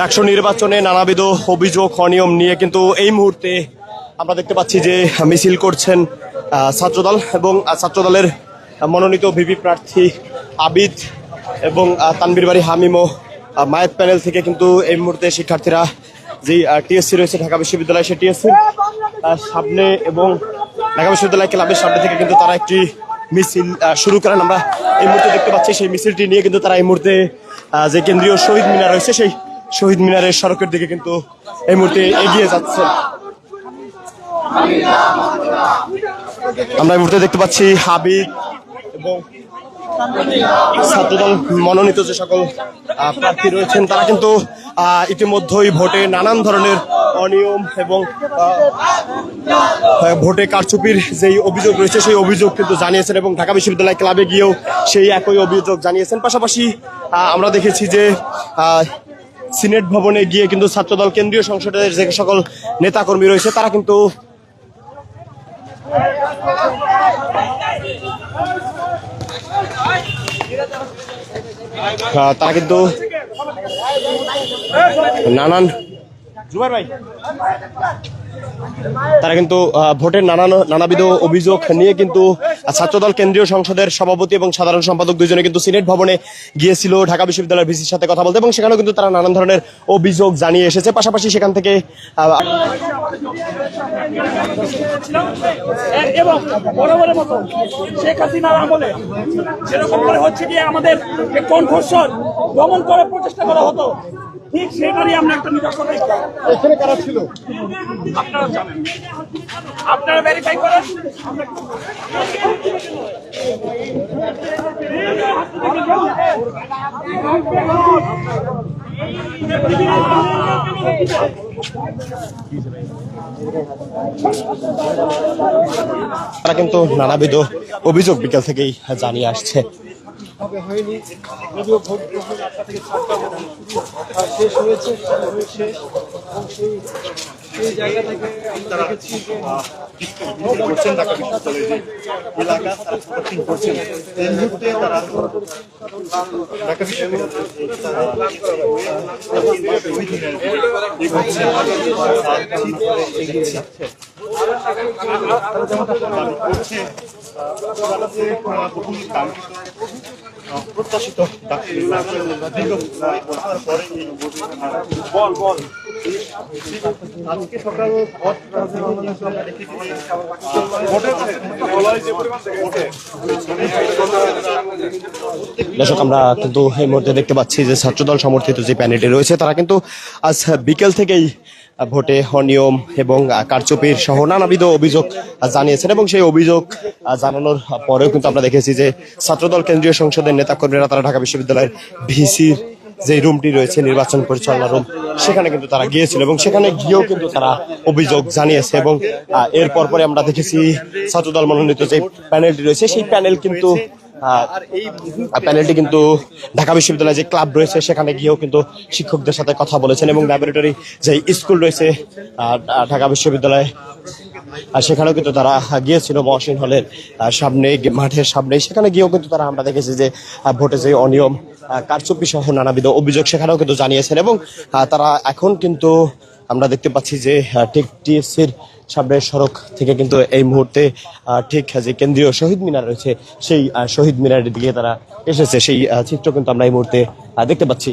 ডাকসু নির্বাচনে নানাবিধ অভিযোগ, অনিয়ম নিয়ে কিন্তু এই মুহূর্তে আমরা দেখতে পাচ্ছি যে মিছিল করছেন ছাত্রদল এবং ছাত্রদলের মনোনীত ভিপি প্রার্থী আবিদ এবং তানবীর বাড়ি হামিমো মায়ের প্যানেল থেকে কিন্তু এই মুহূর্তে শিক্ষার্থীরা যেই টিএসসি রয়েছে ঢাকা বিশ্ববিদ্যালয় সেই টিএসসি সামনে এবং ঢাকা বিশ্ববিদ্যালয় ক্লাবের সামনে থেকে কিন্তু তারা একটি মিছিল শুরু করেন। আমরা এই মুহূর্তে দেখতে পাচ্ছি সেই মিছিলটি নিয়ে কিন্তু তারা এই মুহূর্তে যে কেন্দ্রীয় শহীদ মিনার রয়েছে, সেই শহীদ মিনারের সড়কের দিকে কিন্তু এই মুহূর্তে এগিয়ে যাচ্ছে। আমরা এই মুহূর্তে দেখতে পাচ্ছি হাবিব এবং ছাত্রদল মনোনীত যে সকল প্রার্থী রয়েছেন, তারা কিন্তু ইতিমধ্যেই ভোটে নানান ধরনের অনিয়ম এবং ভোটে কারচুপির যেই অভিযোগ রয়েছে, সেই অভিযোগ কিন্তু জানিয়েছেন এবং ঢাকা বিশ্ববিদ্যালয় ক্লাবে গিয়েও সেই একই অভিযোগ জানিয়েছেন। পাশাপাশি আমরা দেখেছি যে সিনেট ভবনে গিয়ে কিন্তু ছাত্রদল কেন্দ্রীয় সংসদের যে সকল নেতাকর্মী রয়েছে, তারা কিন্তু তারা কিন্তু নানান ভাই। তারা কিন্তু ভোটের নানান নানাবিধ অভিযোগ নিয়ে কিন্তু ছাত্রদল কেন্দ্রীয় সংসদের সভাপতি এবং সাধারণ সম্পাদক দুজনে কিন্তু সিনেট ভবনে গিয়েছিল ঢাকা বিশ্ববিদ্যালয়ের ভিসির সাথে কথা বলতে এবং সেখানেও কিন্তু তারা নানান ধরনের অভিযোগ জানিয়ে এসেছে। পাশাপাশি সেখান থেকে এবং বরাবরের মতো শেখ হাসিনার আমলে যেরকম করে হচ্ছে যে আমাদের কণ্ঠস্বর দমন করার প্রচেষ্টা করা হতো ঠিক সেটারই আমরা একটা নিদর্শন এখানে কারা ছিল? আপনারা জানেন। আপনারা ভেরিফাই করেন। তারা কিন্তু নানাবিধ অভিযোগ বিকেল থেকেই জানিয়ে আসছে। হবে হয়নি। যদিও ভোট গ্রহণ আটটা থেকে সাতটা আর শেষ হয়েছে হয়ে শেষ এবং সেই সেই জায়গা থেকে আমরা দেখেছি যে এলাকা এই মুহূর্তে তারা ঢাকা বিশ্ববিদ্যালয়ের প্রত্যাশিত ডাক্তার দীর্ঘ বছর পরে এই বল বল। দর্শক, আমরা কিন্তু এই মুহূর্তে দেখতে পাচ্ছি যে ছাত্রদল সমর্থিত যে প্যানেলটি রয়েছে, তারা কিন্তু আজ বিকেল থেকেই ভোটে অনিয়ম এবং কারচুপির সহ নানাবিধ অভিযোগ জানিয়েছেন এবং সেই অভিযোগ জানানোর পরেও কিন্তু আমরা দেখেছি যে ছাত্রদল কেন্দ্রীয় সংসদের নেতাকর্মীরা তারা ঢাকা বিশ্ববিদ্যালয়ের ভিসির যে রুমটি রয়েছে, নির্বাচন পরিচালনা রুম, সেখানে কিন্তু তারা গিয়েছিল এবং সেখানে গিয়েও কিন্তু তারা অভিযোগ জানিয়েছে এবং এরপর পরে আমরা দেখেছি ছাত্রদল মনোনীত যে প্যানেলটি রয়েছে, সেই প্যানেল কিন্তু প্যানেলটি কিন্তু ঢাকা বিশ্ববিদ্যালয়ে যে ক্লাব রয়েছে, সেখানে গিয়েও কিন্তু শিক্ষকদের সাথে কথা বলেছেন এবং ল্যাবরেটরি যে স্কুল রয়েছে ঢাকা বিশ্ববিদ্যালয়ে, আর সেখানেও কিন্তু তারা গিয়েছিল মহসিন হলের সামনে, মাঠের সামনে সেখানে গিয়েও কিন্তু তারা আমরা দেখেছি যে ভোটে যে অনিয়ম কারচুপি সহ নানাবিধ অভিযোগ সেখানেও কিন্তু জানিয়েছেন এবং তারা এখন কিন্তু আমরা দেখতে পাচ্ছি যে ঠিক টিএসসির সামনে সড়ক থেকে কিন্তু এই মুহূর্তে ঠিক যে কেন্দ্রীয় শহীদ মিনার রয়েছে, সেই শহীদ মিনারের দিকে তারা এসেছে। সেই চিত্র কিন্তু আমরা এই মুহূর্তে দেখতে পাচ্ছি।